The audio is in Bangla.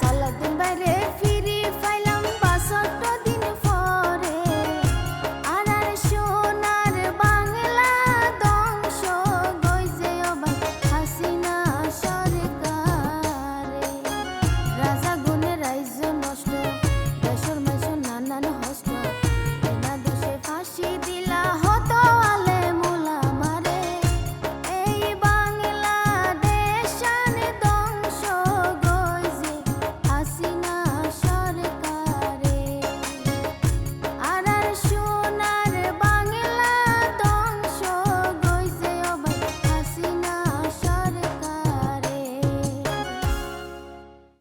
সালাদিন বাইরে